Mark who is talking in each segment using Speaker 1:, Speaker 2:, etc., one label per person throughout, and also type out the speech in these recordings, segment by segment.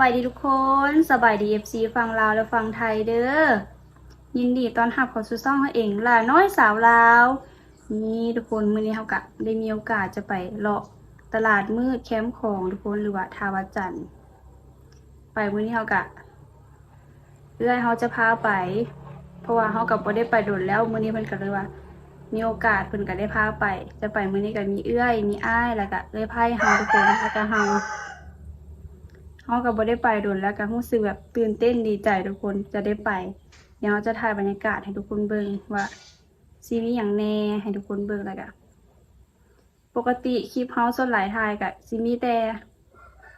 Speaker 1: บายดีทุกคนสบายดีเอฟซีฟังลาวและฟังไทยเด้อยินดีต้อนรับเข้าสู่ซ่องเขาเองล่าน้อยสาวลาวนี่ทุกคนมื้อนี้เฮากะได้มีโอกาสจะไปเลาะตลาดมืดแคมป์ของทุกคนหรือว่าทาวจันไปมื้อนี้เฮากะเอื้อยเฮาจะพาไป เพราะว่าเฮากับบ่ได้ไปโดนแล้วมื้อนี้เพิ่นก็เลยว่า มีโอกาสเพิ่นก็ได้พาไป จะไปมื้อนี้ก็มีเอื้อย มีอ้ายแล้วก็เอ้อยไพ่เฮาทุกคนแล้วก็เฮา เขาก็บ่ได้ไปโดนแล้วก็รู้สึกแบบตื่นเต้นดีใจทุกคนจะได้ไป เดี๋ยวเราจะถ่ายบรรยากาศให้ทุกคนเบิ่งว่าซีมีอย่างแน่ให้ทุกคนเบิ่งแล้วก็ปกติคลิปเฮาส่วนหลายถ่ายก็สิมีแต่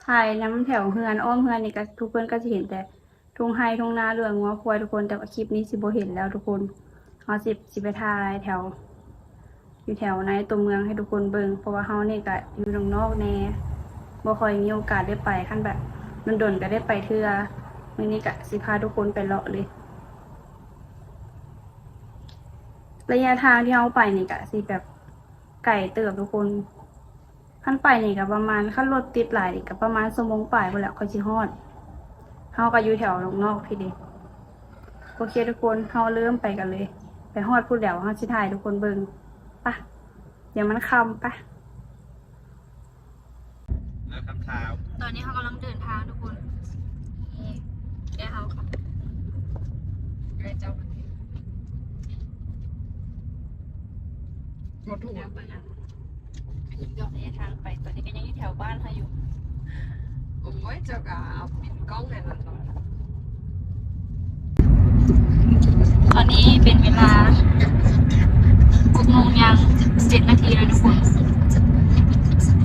Speaker 1: ถ่ายน้ำแถวเฮือนอ้อมเฮือนนี่ก็ทุกคนก็จะเห็นแต่ทุ่งไฮทุ่งนาเรืองงัวควายทุกคนแต่ว่าคลิปนี้สิบเห็นแล้วทุกคนเฮาสิบสิไปถ่ายแถว อยู่แถวในตัวเมืองให้ทุกคนเบิ่งเพราะว่าเฮานี่ก็อยู่ตรงนอกแน่บ่ค่อยมีโอกาสได้ไปขั้นแบบ มันดนๆก็ได้ไปเทื่อมื้อนี้ก็สิพาทุกคนไปเลาะเลย ระยะทางที่เราไปนี่ก็สิแบบไก่เติบทุกคนขั้นไปนี่ก็ประมาณขั้นรถติดหลายนี่ก็ประมาณชั่วโมงปลายไปแล้วค่อยสิฮอดเฮาก็อยู่แถวนอกนอกพี่เด้โอเคทุกคนเฮาเริ่มไปกันเลย ไปฮอดพูดเดี๋ยวเฮาสิถ่ายทุกคนเบิ่งไปะเดี๋ยวมันค่ำปะ
Speaker 2: แล้วคำถาม
Speaker 1: ตอนนี้เขากำลังเดินทางทุกคนนี่ แกเขาค่ะ
Speaker 3: ไอ้เจ้าหมดถูก
Speaker 1: เดี๋ยวไปอะยอดระยะทางไป ตอนนี้ก็ยังอยู่แถวบ้านเขาอยู่
Speaker 3: โอ้ยเจ้ากะเอาปิดกล้องให้มันก่อน
Speaker 1: ตอนนี้เป็นเวลาหกโมงยังเจ็ดนาทีแล้วทุกคน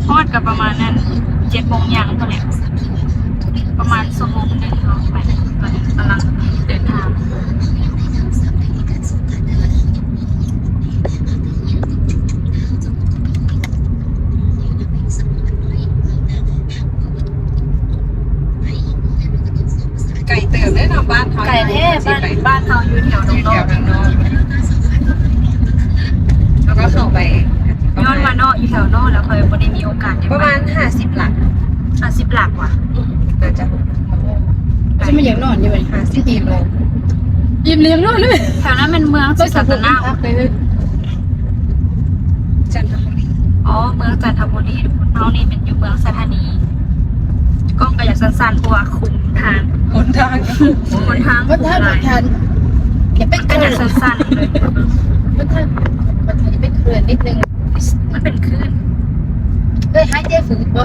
Speaker 1: ทอดกับประมาณนั้นเจ็ดโมงยังตอนนี้ประมาณสมงหนึ่งเนาะไปตอนนี้กำลังเดินทาง
Speaker 3: ไก่เติมได้นำบ้านเขา
Speaker 1: ไก่แท้บ้าน บ้านเขาอยู่แถวตรง
Speaker 3: แถ
Speaker 1: นอ
Speaker 3: ว
Speaker 1: ก
Speaker 3: ทางโน้นแล้วก็เข้าไป
Speaker 1: ย้อนมาเนาะอยู่แถวนอกแล้วเคยบ่ได้มีโอกาสได้
Speaker 3: ประมาณห้าสิบหลัก
Speaker 1: ห้าสิบหลักว่ะ
Speaker 3: น่าจะ
Speaker 4: จะไม่อยากนอนอยู่เลย
Speaker 3: ห้าสิบกิโล
Speaker 4: ยิ้มเลี้ยงนอนเลย
Speaker 1: แถวนั้นเป็นเมืองสุสัตนา
Speaker 4: พักเลย
Speaker 3: จันทบุรี
Speaker 1: อ๋อเมืองจันทบุรีเฮานี่เป็นอยู่เมืองสถานีกล้องก็อยากสั้นๆเพราะว่าคุมทาง
Speaker 3: หนทาง
Speaker 1: คนทาง
Speaker 4: มันท่าน
Speaker 1: หลาย
Speaker 4: ทันอย่าเป็น
Speaker 1: ก็
Speaker 4: เขื่
Speaker 1: อ
Speaker 4: อยา
Speaker 1: นกสั้นๆเลย
Speaker 4: มันท่านมันท่านจะเป็นเขื่อนนิดนึง
Speaker 1: มันเป็นคลื่น
Speaker 4: เคยหายใจฝืดบ่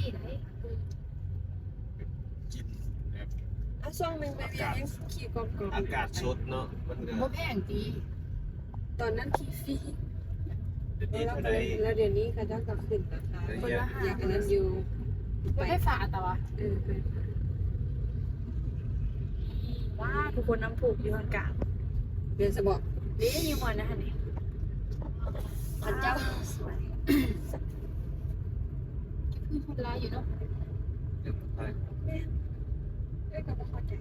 Speaker 3: ดีเล
Speaker 4: ย
Speaker 2: กินแบบ
Speaker 3: อะช่วงหนึ่งไปเรียนขี่กอบกอบ
Speaker 2: อากาศสดเนาะมันก็
Speaker 4: บ่แพงตี
Speaker 3: ตอนนั้นขี่ฟรี
Speaker 2: เดี๋ยวนี้
Speaker 3: แล้ว
Speaker 2: เท่าใด
Speaker 3: แล้วเดี๋ยวนี้เขาจะกลับขึ้นราคา
Speaker 2: คนละ
Speaker 3: อยากอันนั้นอยู่
Speaker 4: บ่ได้ฝาแต่ว่า
Speaker 3: เออเออ
Speaker 1: ว้าทุกคนน้ำพุอยู่ข้างกลาง
Speaker 3: เรียนสบอก
Speaker 1: นี่อยู่หมดนะคะนี่
Speaker 4: พระเจ้า
Speaker 1: สวย
Speaker 4: คือคนร้ายอยู่เนาะ
Speaker 2: เดี๋ยวไป
Speaker 3: เอ้ยก็ไม่เข้าใจ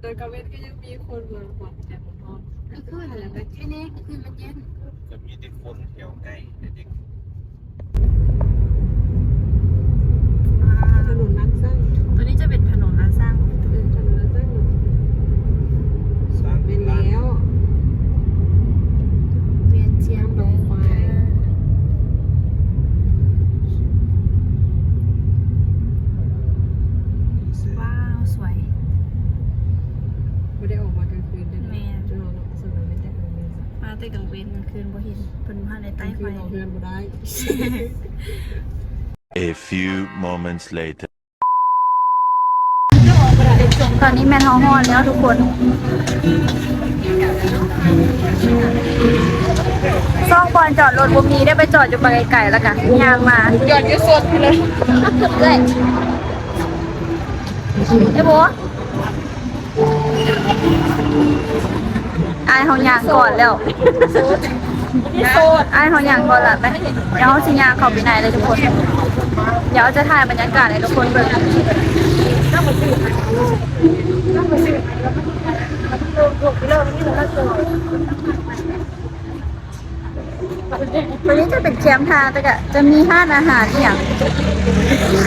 Speaker 3: โดยกระเวนก็ยังมีคนมาหวังแต่บนห้อง
Speaker 4: ก็คืออะไรแบบแค่นี้ก็คือมันเย็น
Speaker 2: จะมีแต่คนแถวใกล้แต่เด็ก
Speaker 3: ถนนนักสร้าง
Speaker 1: ตัวนี้จะเป็นถนนลาดสร้างของตัว แต่กลางเว้นกลางคืนบ่เห็นเพิ่นมาในใต้ไฟ
Speaker 3: คือเราเพื่อนบ่ได้
Speaker 5: A few moments later.
Speaker 1: ตอนนี้แม่นเฮาฮอดแล้วทุกคนซ่องบอลจอดรถบ่มีได้ไปจอดอยู่ไปไกลๆแล้วกันยางมาจอดอยู่สดเลยเลยไอ้โบอายเฮายางก่อนแล้วอายเฮายางก่อนละไปเดี๋ยวเฮาสิยางเข้าไปในเลยทุกคน เดี๋ยวจะถ่ายบรรยากาศให้ทุกคนเบิ่งวันนี้จะเป็นแคมป์ทางแต่ก็จะมีห้านอาหารอย่าง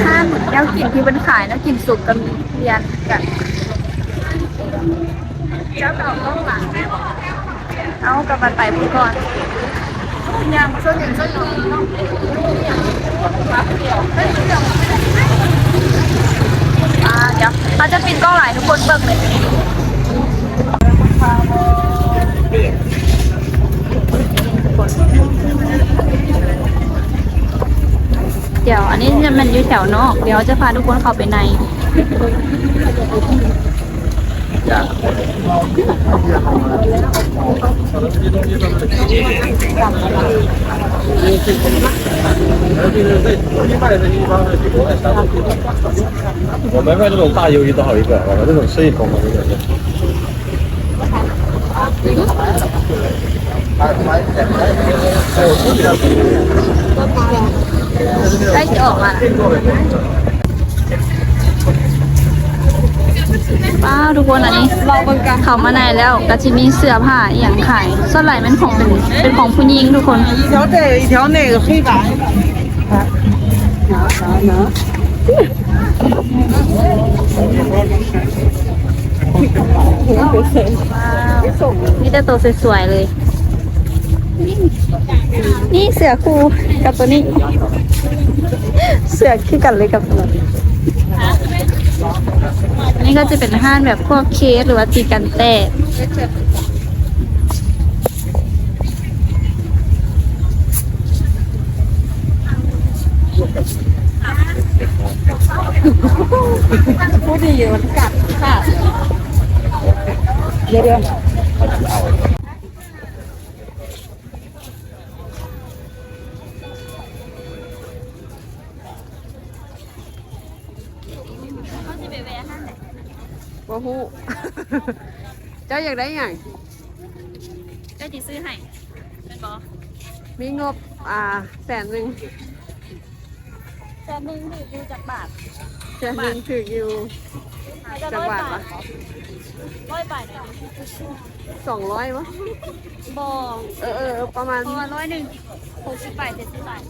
Speaker 1: ห้านแก้วกินที่เป็นขายแล้วกินสุกก็มีเรียนกันเจ้าเก่าต้องหลังเอากลับมาไปพูดก่อนยางช่วยอย่างช่วยอย่าง อ่าเดี๋ยวเขาจะปิดกล้องหลายทุกคนเบิกเลยเดี๋ยวอันนี้มันอยู่แถวนอก เดี๋ยวจะพาทุกคนเข้าไปใน
Speaker 6: 我们卖这种大鱿鱼多少一个？我们这种一
Speaker 1: 口嘛，这个。是。开始哦，来。 ป้าทุกคนอันนี้เขามาในแล้วก็จะมีเสื้อผ้าอหย่างขายส่วนใหญ่เป็นของเป็นของผู้หญิงทุกคน
Speaker 3: 一条这一条那个黑白。
Speaker 1: มีแต่ตัวสวยๆเลย นี่เสือคู่กับตัวนี้ เสือคือกันเลยกับตัวนี้ นี่ก็จะเป็นห้านแบบพวกเคสหรือว่าตีกันแต้พูดดีอยู่มันกัดค่ะ เดี๋ยวเดี๋ยว
Speaker 3: บ่ฮู้ เจ้าอยากได้หยัง
Speaker 1: ก็จะซื้อให้เป็นบอ
Speaker 3: มีงบอ่าแสนหนึง
Speaker 1: แต่หนึ่งถือดูจากบาท
Speaker 3: แสนหนึงถืออยู่จักบาทปะ
Speaker 1: ร้อยบาทเนี่ย
Speaker 3: สองร้อยวะ
Speaker 1: บอ
Speaker 3: เออเออประมาณ
Speaker 1: พอร้อยหนึ่งหกสิบบาทเจ็ดสิบบา
Speaker 7: ท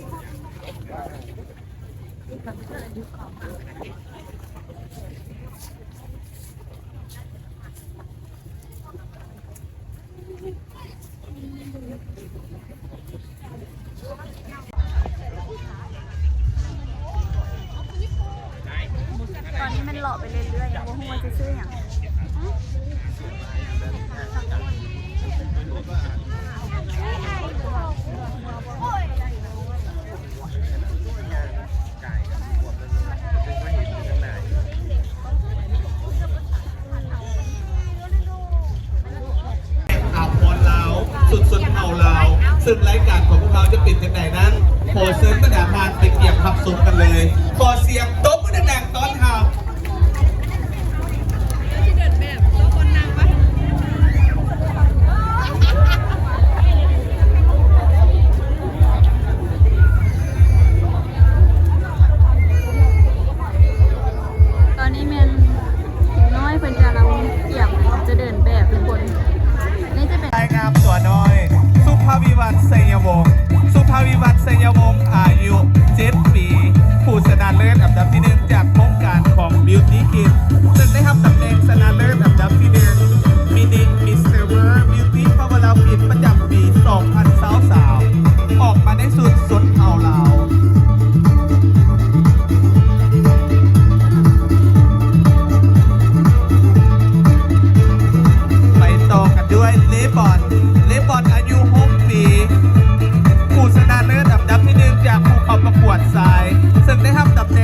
Speaker 7: ว่า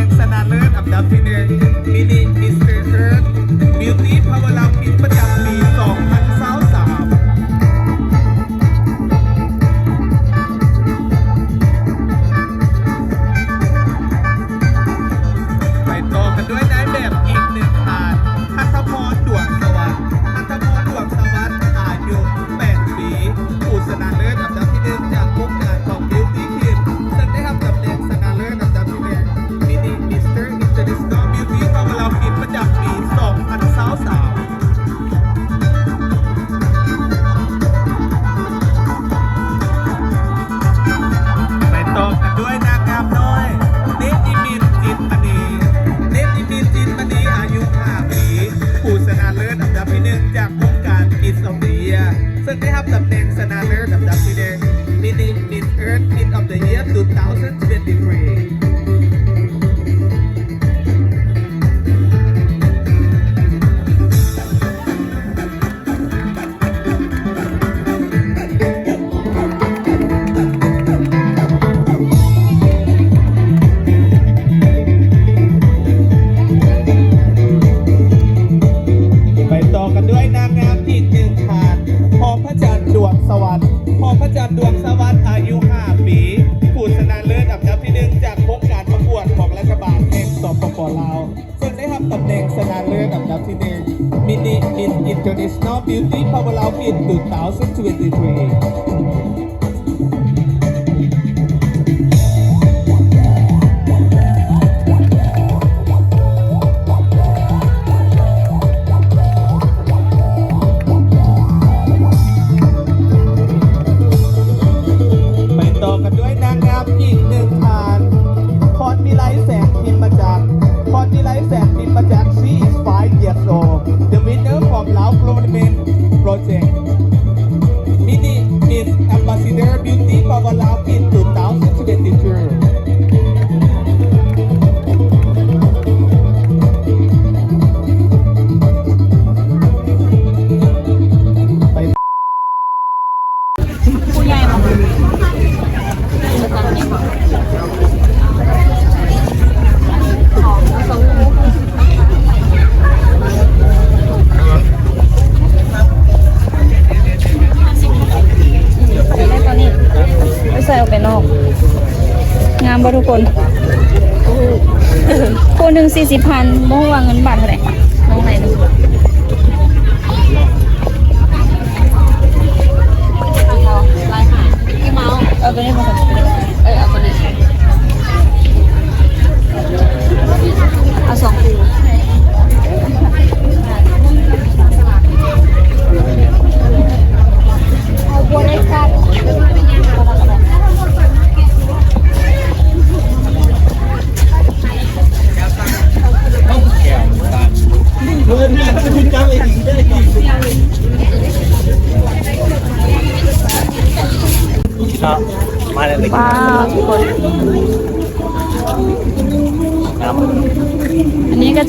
Speaker 7: Prince and Alan, I'm the finished mini Mr. Third. Beauty, Pamela. Year ซึ่งได้ วอร์ลาวปี2023 สี่สิ
Speaker 1: บพันบ่ฮู้ว่าเงิน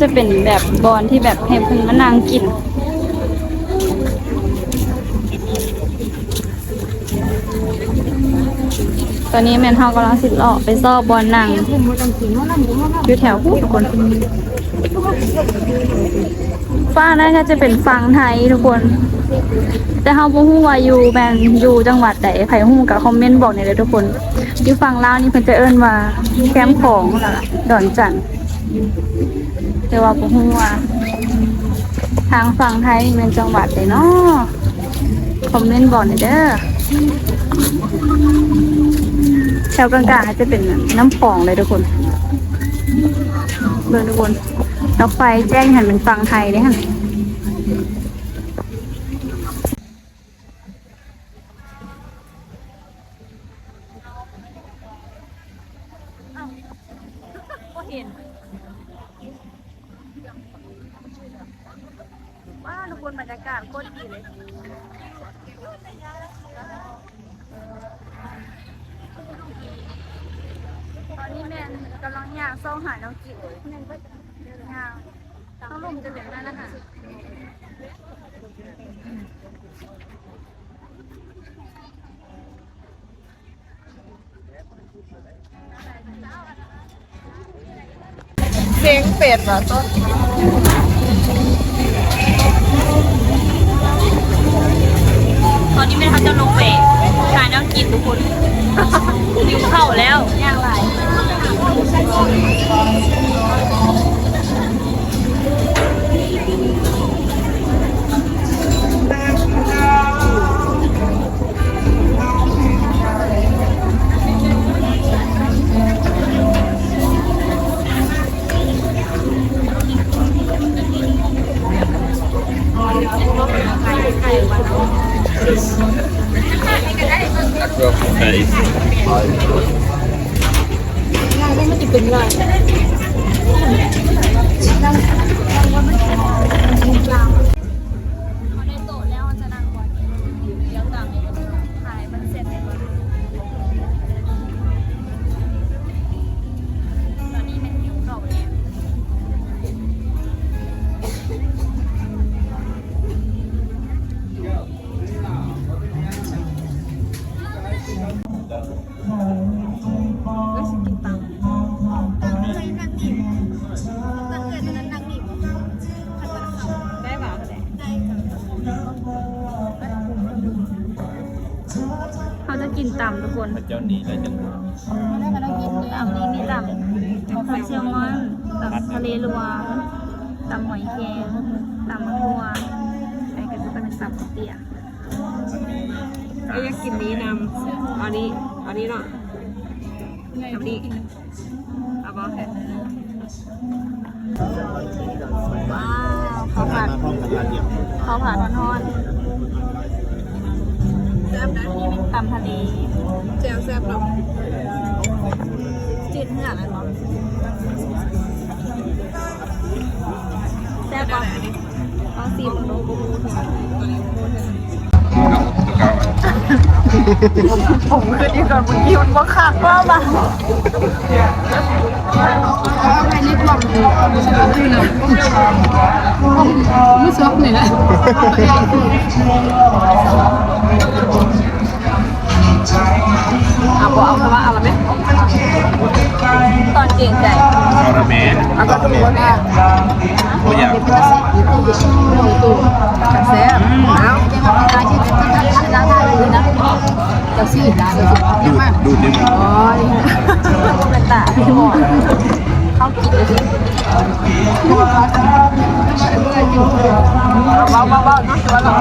Speaker 1: จะเป็นแบบบอลที่แบบให้เพึ่งมะนางกินตอนนี้แมนเฮากำลังสิเลาะไปซอบอลนางอยู่แถวพูทุกคนฟ้านั่นก็จะเป็นฟังไทยทุกคน แต่เฮาบ่ฮู้ว่าอยู่แมนอยู่จังหวัดใดใครฮู้ก็คอมเมนต์บอกหน่ยเลยทุกคนอยู่ฝั่งลาวนี่เพิ่นจะเอิ้นว่าแคมป์ของดอนจันทน์ แต่ว่าบ่ฮู้ว่าทางฝั่งไทยเป็นจังหวัดใดเนาะคอมเมนต์บอกหน่อยเด้อแถวกลางๆอาจะเป็นน้ำป่องเลยทุกคนเบิ่งทุกคนแล้วไปแจ้งหันเป็นฝั่งไทยเด้อหั่น ก็เห็นว้าทุกคนบรรยากาศโคตรดีเลย ตอนนี้แมนกำลังย่างซ่องหาน้องกิ๋วย่างต้องลมจะเป็นนั่นนะคะ
Speaker 3: เพลงเป็ดเหรอต้น
Speaker 1: ตอนนี้แม่เขาจะลงไปหาน้องกินทุกคนหิวเข้าวแล้วย่างไร 我现在已经开始开工 ต่ำทุกคน
Speaker 2: พระเจ้าหนีแล้วจัง
Speaker 4: ได้มาแล้วกินเลย
Speaker 1: ต่ำนี้มีต่ำผัดแซลมอนต่ำทะเลรวมต่ำหอยแครงต่ำมะทั่วไอ้กระดูกเป็นต่ำเตี้ย
Speaker 3: เอ้ยอยากกินนี้นำเอานี้เอานี้เนาะเอานี้เอาบอ
Speaker 1: ว้าวข้าวผัดข้าวผัดทอด
Speaker 3: แซ่บนะ
Speaker 1: ๆต่ำทะเล
Speaker 3: แซ่บบ้า
Speaker 1: งเอาซีมดูผมคือที่ก่อนมึงยิ้มว่าขาดว่าบ้า
Speaker 4: เอาไปในกล่องสลับอยู่นะไม่ซอกเลยนะ
Speaker 3: เอาบอเอาคำว่าเอาละไหม
Speaker 1: ตอนเก่งใจ
Speaker 2: เอาละแม่
Speaker 3: เอาก็ตัวแม่
Speaker 2: บ่อยาก
Speaker 3: แซ่บเอา
Speaker 4: ตายที่เป็นต้นทัพร้านได้เลยนะเจ้าซี่ร้านเลยสิมาก
Speaker 2: ดูดนิดนึง
Speaker 3: โอ้ย
Speaker 1: เป็นตาพี่หมอนเขากินเลยสิ
Speaker 3: เบาเบาเบาเนาะตัวเรา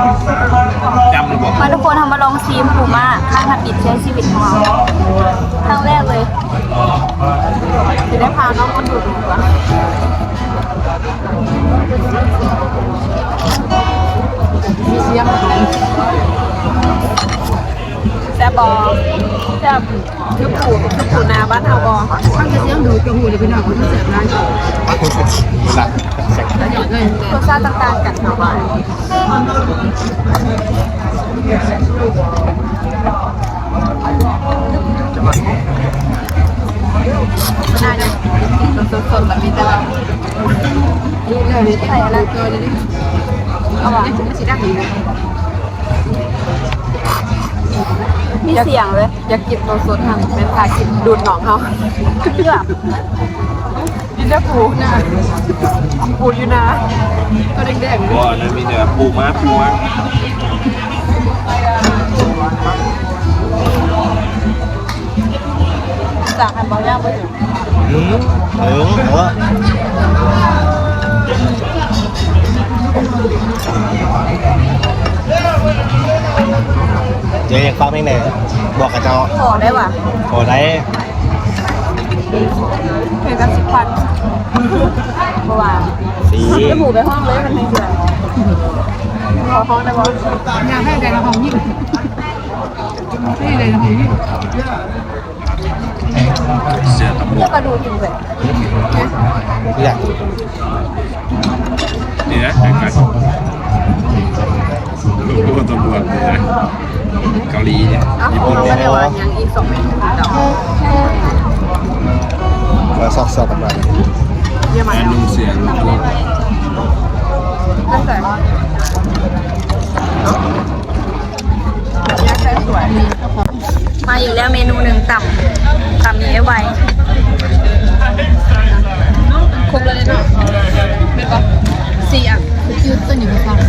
Speaker 2: จำเลยบอก
Speaker 1: มาทุกคนทำมาลองซีมผูมาข้างทับอิดใช้ชีวิตของเราครั้งแรกเลย
Speaker 3: จะได้พาน้องคนดูดูก่อน
Speaker 4: มีเสียงอะไร
Speaker 3: แซ่บบอแซ่บคือปูคือปูนาบ้านเฮาบอ
Speaker 4: ฟังเสียงดูกระหูเลยพี่น้องเขาต้องเสียบร้านแล้วหยอดเลย
Speaker 3: รสชาติต่างๆกันเนาะ
Speaker 4: น่าจะสดๆแบบนี้แต่ว่านี่เลยใส่อะไรตัวนี้เอาวะนี่จะได้ดีนะ
Speaker 1: มีเสียงเลย
Speaker 3: อยากกินตัวสดทางเป็นทากินดูดหนองเขา
Speaker 1: เลือก
Speaker 3: ดินได้ปูนะปูอยู่นะตัวแดงๆ
Speaker 2: บ่อันนั้นมีแต่ปูม้าปูม้า
Speaker 1: จากอันบอย่างไปถึง
Speaker 6: อืมถึงเออเจ๊อยากฟังเพลงไหนบอกกับเจ้า
Speaker 1: ขอได้ว่ะ
Speaker 6: ขอได้
Speaker 1: เพลงกันสิบพันเพราะว่า
Speaker 6: สี
Speaker 1: จะหมูไปห้องเลยมันไม่เดือดขอห้องได้บ่
Speaker 4: อยากให้ใจละของยิ่งให้ใจละของยิ่ง
Speaker 2: เสือตำรวจ
Speaker 1: กระดูกจริงเลย
Speaker 6: อยาก
Speaker 2: นี่นะแต่กันรู้ว่าตำรวจเลยนะเกาหลีเนี่ย
Speaker 3: เอ้าเราก็ได้ว่ายังอีกสองเมนูเดี๋ยว
Speaker 6: มาซอกซอกกันมา
Speaker 3: เยี่ยมมาก
Speaker 2: การนุ่งเสียงตลอด
Speaker 3: ตั้งแต่แยกใช้สวย
Speaker 1: มาอีกแล้วเมนูหนึ่งต่ำต่ำนี้ไว้
Speaker 3: ครบเลยเนาะเป็นปะสี่อะ
Speaker 4: คือต้นอยู่ข้าง
Speaker 1: อา